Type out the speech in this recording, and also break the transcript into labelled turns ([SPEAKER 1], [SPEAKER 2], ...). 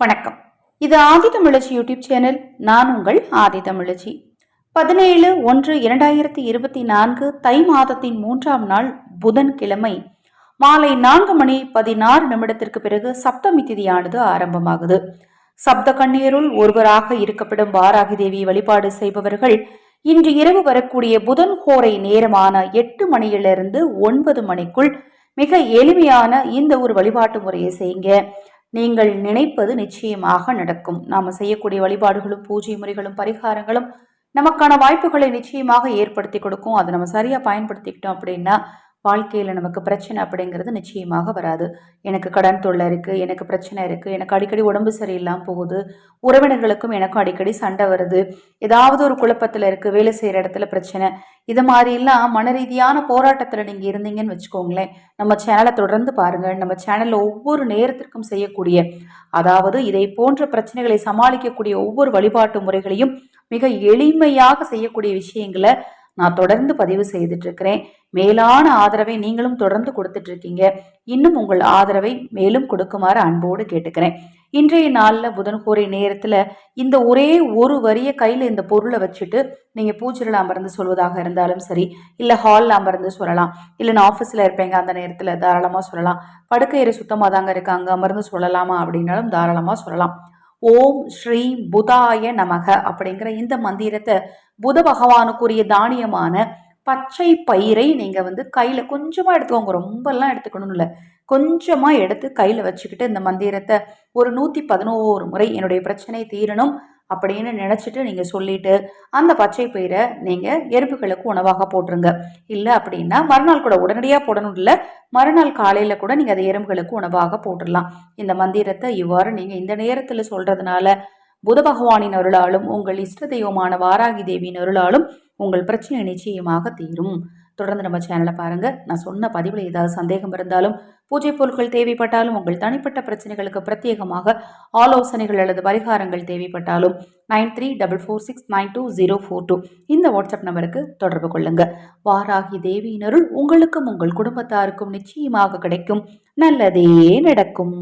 [SPEAKER 1] வணக்கம். இது ஆதி தமிழச்சி YouTube channel. நான் உங்கள் ஆதி தமிழச்சி. பதினேழு ஒன்று இரண்டாயிரத்தி இருபத்தி நான்கு தை மாதத்தின் மூன்றாம் நாள் புதன்கிழமை மாலை நான்கு மணி பதினாறு நிமிடத்திற்கு பிறகு சப்தமி திதியானது ஆரம்பமாகுது. சப்த கண்ணீருள் ஒருவராக இருக்கப்படும் வாராகி தேவி வழிபாடு செய்பவர்கள் இன்று இரவு வரக்கூடிய புதன் கோரை நேரமான எட்டு மணியிலிருந்து ஒன்பது மணிக்குள் மிக எளிமையான இந்த ஒரு வழிபாட்டு முறையை செய்யுங்க. நீங்கள் நினைப்பது நிச்சயமாக நடக்கும். நாம செய்யக்கூடிய வழிபாடுகளும் பூஜை முறைகளும் பரிகாரங்களும் நமக்கான வாய்ப்புகளை நிச்சயமாக ஏற்படுத்தி கொடுக்கும். அதை நம்ம சரியாக பயன்படுத்திக்கிட்டோம் அப்படின்னா வாழ்க்கையில் நமக்கு பிரச்சனை அப்படிங்கிறது நிச்சயமாக வராது. எனக்கு கடன் தொல்லை இருக்குது எனக்கு பிரச்சனை இருக்குது எனக்கு அடிக்கடி உடம்பு சரியில்லாமல் போகுது உறவினர்களுக்கும் எனக்கும் அடிக்கடி சண்டை வருது ஏதாவது ஒரு குழப்பத்தில் இருக்குது வேலை செய்கிற இடத்துல பிரச்சனை. இது மாதிரிலாம் மன ரீதியான போராட்டத்தில் நீங்கள் இருந்தீங்கன்னு வச்சுக்கோங்களேன். நம்ம சேனலை தொடர்ந்து பாருங்கள் நம்ம சேனலில் ஒவ்வொரு நேரத்திற்கும் செய்யக்கூடிய அதாவது இதை போன்ற பிரச்சனைகளை சமாளிக்கக்கூடிய ஒவ்வொரு வழிபாட்டு முறைகளையும் மிக எளிமையாக செய்யக்கூடிய விஷயங்களை நான் தொடர்ந்து பதிவு செய்துட்டு இருக்கிறேன் மேலான ஆதரவை நீங்களும் தொடர்ந்து கொடுத்துட்டு இருக்கீங்க இன்னும் உங்கள் ஆதரவை மேலும் கொடுக்குமாறு அன்போடு கேட்டுக்கிறேன். இன்றைய நாளில் புதன்கோரை நேரத்தில் இந்த ஒரே ஒரு வரிய கையில் இந்த பொருளை வச்சுட்டு நீங்கள் பூச்சரில் அமர்ந்து சொல்வதாக இருந்தாலும் சரி இல்லை ஹாலில் அமர்ந்து சொல்லலாம். இல்லை நான் ஆஃபீஸில் இருப்பேங்க அந்த நேரத்தில் தாராளமாக சொல்லலாம். படுக்கையறை சுத்தமாக தாங்க இருக்காங்க அமர்ந்து சொல்லலாமா அப்படின்னாலும் தாராளமாக சொல்லலாம். ஓம் ஸ்ரீ புதாய நமக அப்படிங்கிற இந்த மந்திரத்தை புத பகவானுக்குரிய தானியமான பச்சை பயிரை நீங்கள் வந்து கையில் கொஞ்சமாக எடுத்துக்கோங்க. ரொம்பலாம் எடுத்துக்கணும் இல்லை. கொஞ்சமாக எடுத்து கையில் வச்சுக்கிட்டு இந்த மந்திரத்தை ஒரு நூற்றி பதினோரு முறை என்னுடைய பிரச்சனை தீரணும். அப்படின்னு நினச்சிட்டு நீங்கள் சொல்லிட்டு அந்த பச்சை பயிரை நீங்கள் எறும்புகளுக்கு உணவாக போட்டுருங்க. இல்லை அப்படின்னா மறுநாள் கூட உடனடியாக போடணும். இல்லை மறுநாள் காலையில் கூட நீங்கள் அதை எறும்புகளுக்கு உணவாக போட்டுடலாம். இந்த மந்திரத்தை இவ்வாறு நீங்கள் இந்த நேரத்தில் சொல்கிறதுனால புத பகவானின் அருளாலும் உங்கள் இஷ்ட தெய்வமான வாராகி தேவியின் அருளாலும் உங்கள் பிரச்சனை நிச்சயமாக தீரும். தொடர்ந்து நம்ம சேனலை பாருங்கள் நான் சொன்ன பதிவில் ஏதாவது சந்தேகம் இருந்தாலும் பூஜை பொருட்கள் தேவைப்பட்டாலும் உங்கள் தனிப்பட்ட பிரச்சனைகளுக்கு பிரத்யேகமாக ஆலோசனைகள் அல்லது பரிகாரங்கள் தேவைப்பட்டாலும் nine three double four six nine two zero four two இந்த வாட்ஸ்அப் நம்பருக்கு தொடர்பு கொள்ளுங்க. வாராகி தேவியினருள் உங்களுக்கும் உங்கள் குடும்பத்தாருக்கும் நிச்சயமாக கிடைக்கும். நல்லதே நடக்கும்.